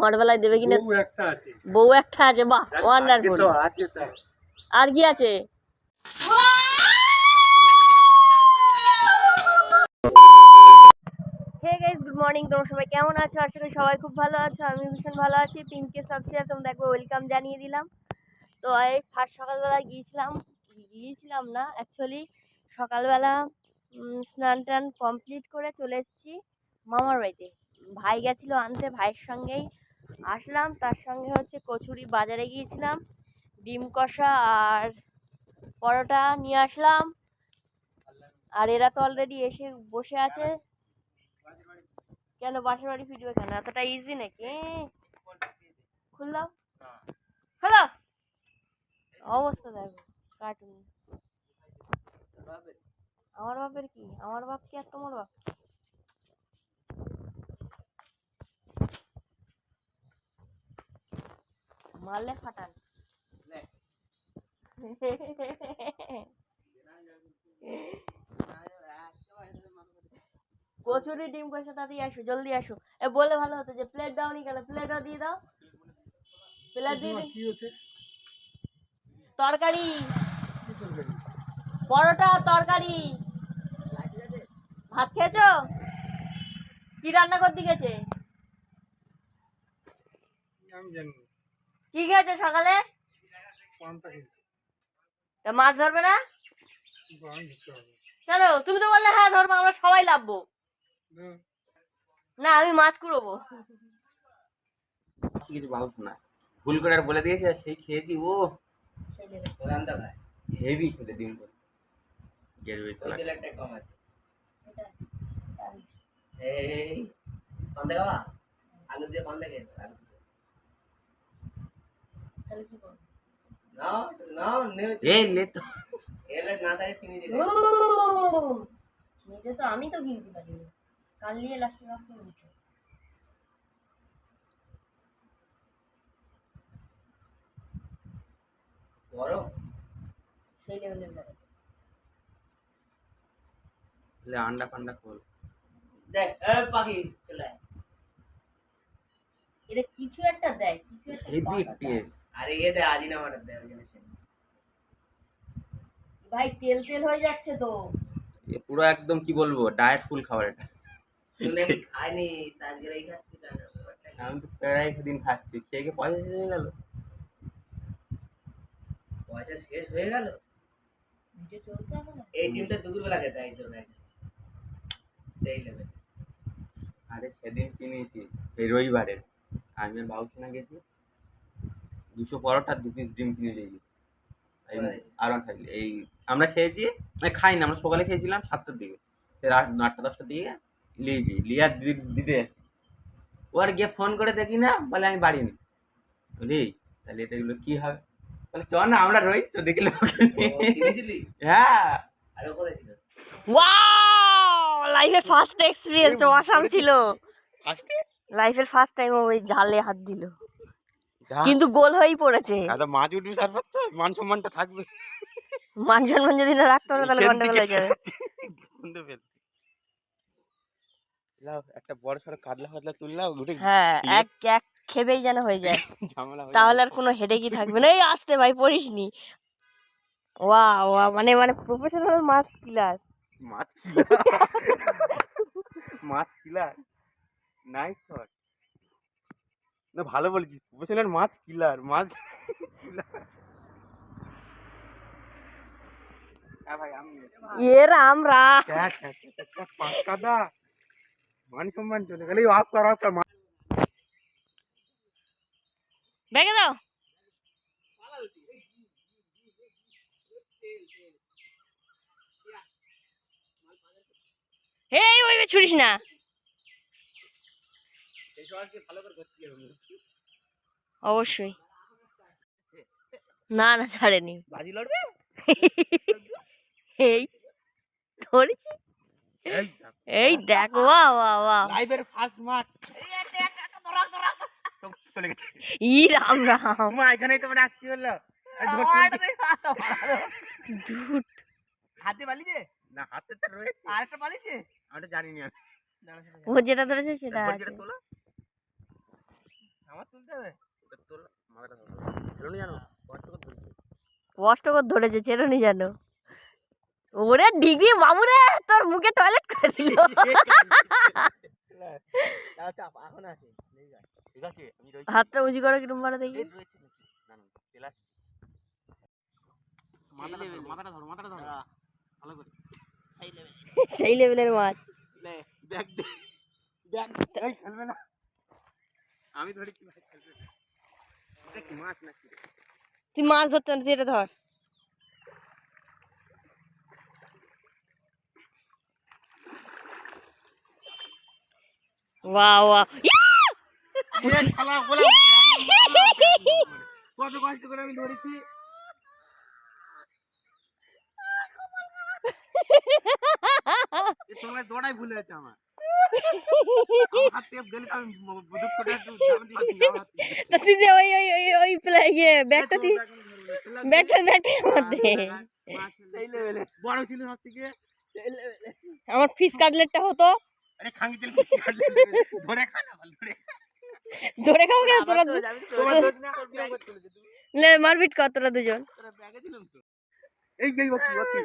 আমার বেলায় দেবে কিনা? বউ একটা আছে। বউ একটা আছে বাহ ওয়ান্ডারফুল। আর কি আছে? হে গাইস গুড মর্নিং তোমরা সবাই কেমন আছো? আশা করি সবাই খুব ভালো আছো আমি ভীষণ ভালো আছি। পিঙ্কে সাবসিয়া তোমরা দেখো ওয়েলকাম জানিয়ে দিলাম। তো এই ফার্স্ট সকালবেলা গিয়েছিলাম গিয়েছিলাম না অ্যাকচুয়ালি সকালবেলা স্নান টান কমপ্লিট করে চলে এসেছি মামার বাড়িতে। ভাই গেছিল আনতে ভাইয়ের সঙ্গেই। আসলাম, তার সঙ্গে হচ্ছে কচুরি বাজারে গিয়েছিলাম, ডিম কষা আর পরোটা নিয়ে আসলাম। আর এরা তো অলরেডি এসে বসে আছে। কেন, বাসার বাড়ি ফিরবে কেন? এতটা ইজি নাকি? খুললাম। হ্যালো অবস্থা দেখো কার্টুন আমার বাপের কি? আমার বাপ কি আর তোমার বাপ মারলে ফাটান। কচুরি ডিম কষা তাড়াতাড়ি আসো জলদি আসো। এ বলে ভালো হতো যে প্লেট দাও নি কেন? প্লেটও দিয়ে দাও। প্লেট দিয়ে দিন কি হচ্ছে? তরকারি। পরোটা তরকারি। ভাত খেয়েছো? কি রান্না করতে গেছে? আমি জানি কি খেয়েছো সকালে? তা মাছ ধরবে না? কেন তুমি তো বললে হ্যাঁ ধরবো আমরা সবাই লাভবো। না। আমি মাছ কুড়োবো। কিছু বাউস না। ভুল করে আর বলে দিয়েছে আর সেই খেয়েছি ও। হেভি খেতে ডিম করে। গেরবে কম আছে। এই পান্তা খাওয়া আলু দিয়ে পান্তা খেয়ে আলু দিয়ে। নাও নাও নে- এই লে তো। এলে না থাকে চিনি দিয়ে চিনিতে তো আমি তো গিলতে পারি কাল নিয়ে লাস্টে লাস্টে বলছো গরম সেই লেভেলের লে আন্ডা ফান্ডা খোল। দেখ পাখি চলে আয়। এটা কিছু একটা দেয় কিছু একটা হেভি টেস্ট আরে এ দে আজি না মাটার দে ওই জন্য সে- ভাই তেল তেল হয়ে যাচ্ছে তো। পুরো একদম কি বলব ডায়েট ফুল খাবার এটা। খাইনি আজকে এই খাচ্ছি? আমি তো প্রায় দিন খাচ্ছি খেয়ে খেয়ে পয়সা শেষ হয়ে গেল। পয়সা শেষ হয়ে গেল? ভিডিও চলছে এই ডিমটা দুপুরবেলা খেতে সেই লেভেল আরে সেদিন কিনেছি এই রবিবারে। আমি আর বাবুসোনা গেছি। দুশো পরোটা দু পিস ডিম কিনে নিয়ে গেছি? আর এই আমরা খেয়েছি খাই না আমরা সকালে খেয়েছিলাম সাতটার দিকে। সে রাত আটটা দশটার দিকে নিয়েছি লিয়ে আর দিতে যাচ্ছি। ও আর গিয়ে ফোন করে দেখি না বলে আমি বাড়ি নেই। বলি তাহলে এটা এগুলো কী হবে? বলে চ না আমরা রয়েছি তো দেখলে হ্যাঁ। আর ও কোথায় ছিল? ওয়াও লাইফের ফার্স্ট এক্সপিরিয়েন্স অসাম ছিল। ফার্স্টে লাইফের ফার্স্ট টাইম ওই জালে হাত দিল। কিন্তু গোল হয়েই পড়েছে। দাদা মাছ উঠবি তারপর তো মান সম্মানটা থাকবে। মান সম্মান যদি না রাখতে পারো তাহলে গন্ডগোল হয়ে যাবে। শুনতে পেল লাও একটা বড় সড়ো কাতলা ফাতলা তুললাম উঠে হ্যাঁ এক এক খেবেই যেন হয়ে যায়। ঝামেলা তাহলে আর। কোনো হেডেকই থাকবে না। এই আসতে ভাই পড়িসনি। ওয়া ওয়া মানে মানে প্রফেশনাল মাছ কিলার মাছ কিলার মাছ কিলার নাইস শট না ভালো বলেছিস। প্রফেশনাল মাছ কিলার মাছ কিলার হ্যাঁ ভাই আমি এ রাম রা। দেখ একটা পাঁচ কাদা। মান সম্মান চলে গেলে অফ কর অফ কর ব্যাগে দাও। এই ওই ছুড়িস না ভালো করে করতে হবে অবশ্যই। না না ছাড়েনি। বাজি লড়বে? এই ধরেছি। এই দেখ। লাইভের ফার্স্ট মাছ চলে গেছে। ই রাম রাম। মা এখানেই তো মানে আসতে হলো। ধুর। হাতে বালিছে না হাতে তো রয়েছে। আর একটা বালিছে আমি জানি না ও যেটা ধরেছে সেটা যেটা তোলো? আমার তুলতে হবে তোর মাথাটা ধরো চলো জানো কষ্ট করে ধরছি কষ্ট করে ধরেছে চেরোনি জানো ওরে ডিগ্রি বাবু রে তোর মুখে টয়লেট করে দিল এখন আছে ঠিক আছে হাতটা উঁচু করে কিরম মারা দেখি এই রয়েছে নাকি না না তেল আছে মাথাটা ধরো মাথাটা ধরো ভালো করে সেই লেভেলের মাছ ব্যাগ দে ব্যাগ খেলবে না আমি ধরেছি ভাই এটা কি মাছ নাকি তুই মাছ ধরতে পারিস এটা ধর। ওয়া ওয়া একদম। কত কষ্ট করে আমি ধরেছি। তোমার দৌড়াই ভুলে আছে আমার। আমার হাত থেকে গেলে আমি দুধ করে একটু জানতে পারছি না, আমার হাত থেকে। তা তুই যে ওই ওই ওই ওই প্লে ইয়ে ব্যাগটা তুই ব্যাগটা ব্যাগটা মধ্যে সেই লেভেলে বড় ছিল সব থেকে আমার ফিশ কাটলেটটা হতো আরে খাঙ্গি ছিল পিছিয়ে কাটলে ধরে খা না বল, ধরে খা। ধরে খাও কেন তোরা দু- তোমার দোষ না, ওর বিয়ে করতে হলো, তুমি লে মারপিট কর তোরা দুজন তোরা ব্যাগে দিলাম তো এই যে ওকি ওকি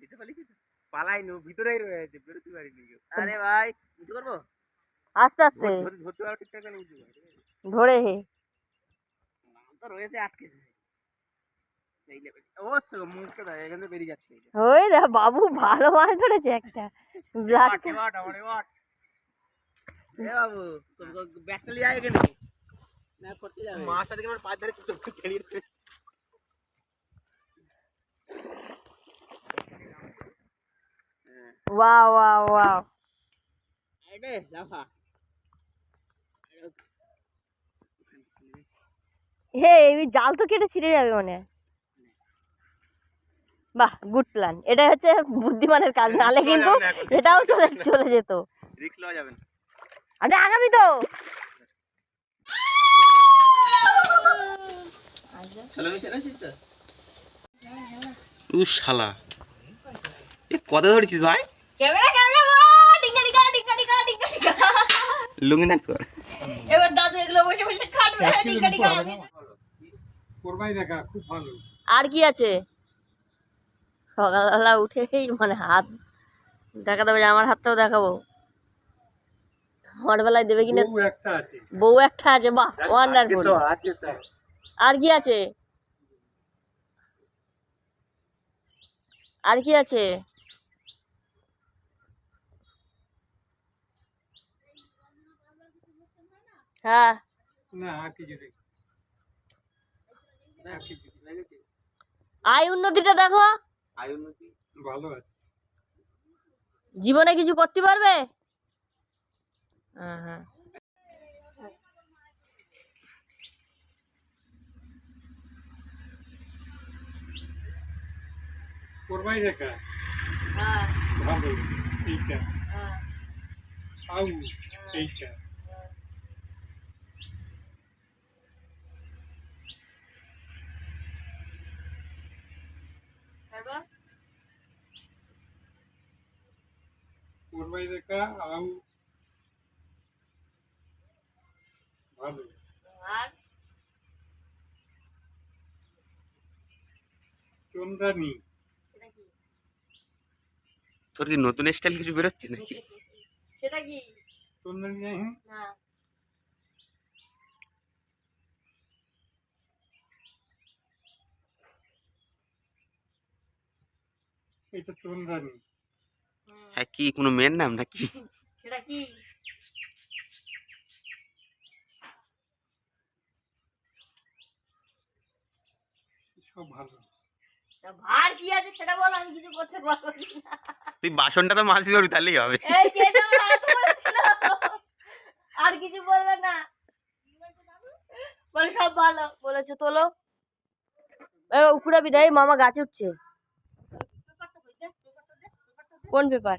দিতে পারলি কি পালাই নো ভিতরেই রয়েছে বেরোতে পারিনি আরে ভাই উঠে করব আস্তে আস্তে। ধরতে পারো ঠিকঠাক করে যাবে, ধরে হে। তো রয়েছে আটকে সেই লেভেল। ও মুখটা দেখ এখান বেরিয়ে যাচ্ছে। ওই দেখ বাবু ভালো মাছ ধরেছে একটা। ব্লাড বাবু তোর ব্যাগটা লিয়ে আয় এখানে। না করতে যাবে। মাছটা দেখে আমার পায়ের ধারে চুপ খেলি ওয়া ওয়া ওয়া আরে লাফা হে এই জাল তো কেটে ছিঁড়ে যাবে মনে। বাহ গুড প্ল্যান এটা হচ্ছে বুদ্ধিমানের কাজ নালে কিন্তু এটাও চলে চলে যেত। রিস্ক লওয়া যাবে না। আরে আগামী তো! চলো মিশে আছিস তো? শালা। এ কত ধরেছিস ভাই? ক্যামেরা ক্যামেরা ডিঙ্গা ডিঙ্গা ডিঙ্গা ডিঙ্গা ডিঙ্গা ডিঙ্গা লুঙ্গি নাচ কর। এবার দাদু এগুলো বসে বসে খাটবে ডিঙ্গা ডিঙ্গা কোরবানি দেখা খুব ভালো। আর কি আছে? সকালবেলা উঠেই মানে হাত দেখাতে হবে যে আমার হাতটাও দেখাবো। আমার বেলায় দেবে কিনা? বউ একটা আছে। বউ একটা আছে বাহ ওয়ান্ডারফুল আছে আর কি আছে? আর কি আছে? হ্যাঁ। না আর কিছু নেই। আর আয় উন্নতিটা দেখো। আয় উন্নতি ভালো আছে। জীবনে কিছু করতে পারবে? হ্যাঁ হ্যাঁ হ্যাঁ। ভালো এইটা। হ্যাঁ। আউ এইটা। কোরবানি দেখা আউ ভালো। কি? তোর কি নতুন স্টাইল কিছু বেরোচ্ছে নাকি? সেটা কি? চন্দ্রানী জানি না। এটা চন্দ্রানী। হুম, হ্যাঁ কি কোনো মেয়ের নাম নাকি? সেটা কি? সব ভালো। তা ভার কি আছে সেটা বল আমি কিছু করতে পারব তুই বাসনটা তো মাঝি ধরবি তাহলেই হবে? আর কিছু বলবে না। বলে সব ভালো বলেছে তোলো। উপরে বিদায় মামা গাছে উঠছে। কোন পেপার?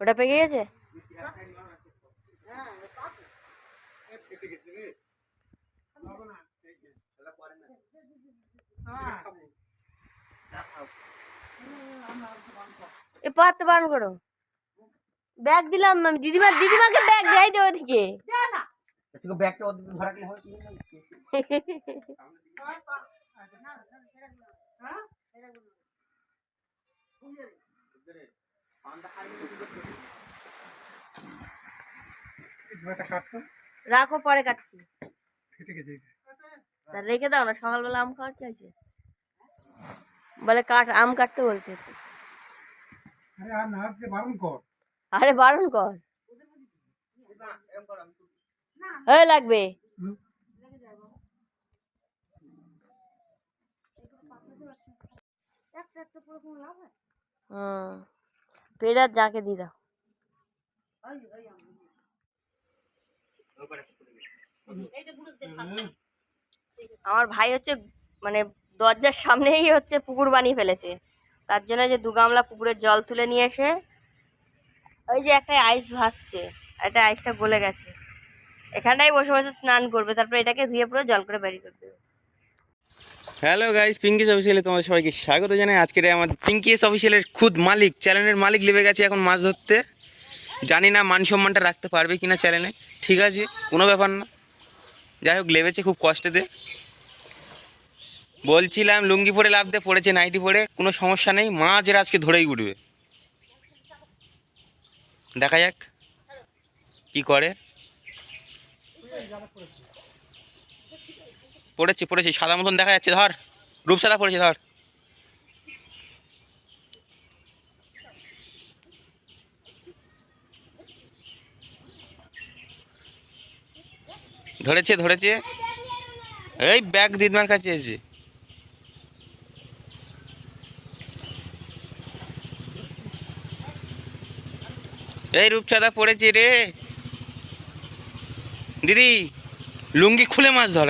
ওটা পেকে গেছে? এ পারতে বারণ করো। ব্যাগ দিলাম আমি। দিদিমা দিদিমাকে ব্যাগ দেয় দে ওদিকে। ব্যাগটা ওদিকে ধরাকলে হবে রাখো পরে কাটছি। তা রেখে দাও না সকালবেলা আম খাওয়ার চাইছে বলে কাট আম কাটতে বলছে। আরে আর না আসতে বারণ কর। আরে বারণ কর। এই লাগবে। হুম। যাকে দি দাও। আমার ভাই হচ্ছে মানে দরজার সামনেই হচ্ছে পুকুর বানিয়ে ফেলেছে। তার জন্য যে দু গামলা পুকুরের জল তুলে নিয়ে এসে, ওই যে একটা আইস ভাসছে, একটা আইসটা গলে গেছে। এখানটাই বসে বসে স্নান করবে, তারপর এটাকে ধুয়ে পুরো জল করে বেরিয়ে করে দেবে। হ্যালো গাইস পিঙ্কিস অফিসিয়ালে তোমাদের সবাইকে স্বাগত জানাই। আজকের আমার পিঙ্কিস অফিসিয়ালের খুদ মালিক, চ্যানেলের মালিক লেবে গেছে এখন মাছ ধরতে। জানি না মান সম্মানটা রাখতে পারবে কিনা চ্যানেলে, ঠিক আছে, কোনো ব্যাপার না। যাই হোক, লেবেছে খুব কষ্টেতে বলছিলাম লুঙ্গি পরে লাভ দিয়ে পড়েছে নাইটি পরে, কোনো সমস্যা নেই, মাছ এর আজকে ধরেই উঠবে। দেখা যাক, কি করে। পড়েছে, পড়েছি। সাদা মতন দেখা যাচ্ছে, ধর। রূপসাদা পড়েছে, ধর। ধরেছে ধরেছে। এই ব্যাগ দিদমার কাছে এসে। এই রূপচাঁদা পড়েছে রে। দিদি, লুঙ্গি খুলে মাছ ধর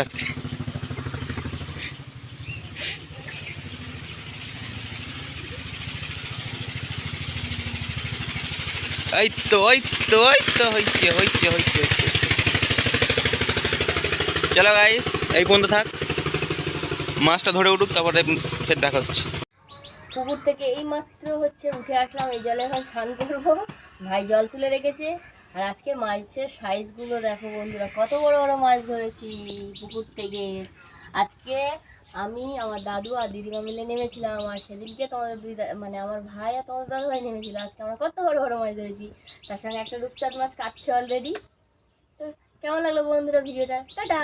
এই তো ওই তো ওই তো হয়েছে হয়েছে হয়েছে হয়েছে চলো গাইস এই পর্যন্ত থাক। মাছটা ধরে উঠুক, তারপরে ফের দেখা হচ্ছে। পুকুর থেকে এই মাত্র হচ্ছে উঠে আসলাম, এই জলে এখন স্নান করব। ভাই জল তুলে রেখেছে। আর আজকে মাছের সাইজগুলো দেখো বন্ধুরা, কত বড় বড় মাছ ধরেছি পুকুর থেকে। আজকে আমি, আমার দাদু আর দিদিমা মিলে নেমেছিলাম আর সেদিনকে তোমাদের দুই মানে আমার ভাই আর তোমার দাদু ভাই নেমেছিল। আজকে আমরা কত বড় বড় মাছ ধরেছি তার সঙ্গে একটা রূপচাঁদ মাছ কাটছে অলরেডি তো কেমন লাগল বন্ধুরা ভিডিওটা? টাটা!